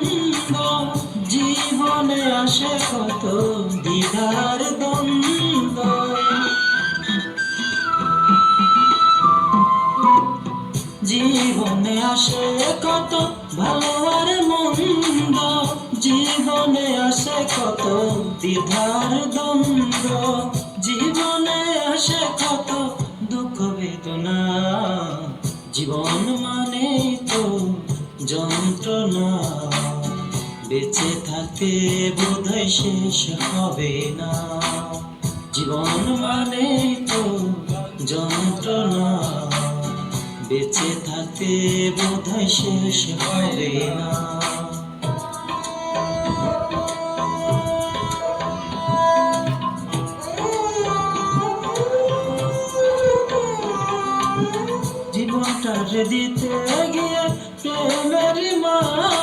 মন্দ জীবনে আসে কত দ্বিধার দ্বন্দ্ব। জীবনে আসে কত ভালো আর মন্দ, জীবনে আসে কত দ্বিধার দ্বন্দ্ব। জীবনে আসে কত দুঃখ বেদনা, জীবন মানে তো যন্ত্রণা। বেঁচে থাকতে বোধহয় শেষ হবে না। জীবন মানে তো যন্ত্রণা। বেঁচে থাকতে বোধহয় শেষ হবে না। জীবনটা দিতে গিয়ে প্রেমের মালা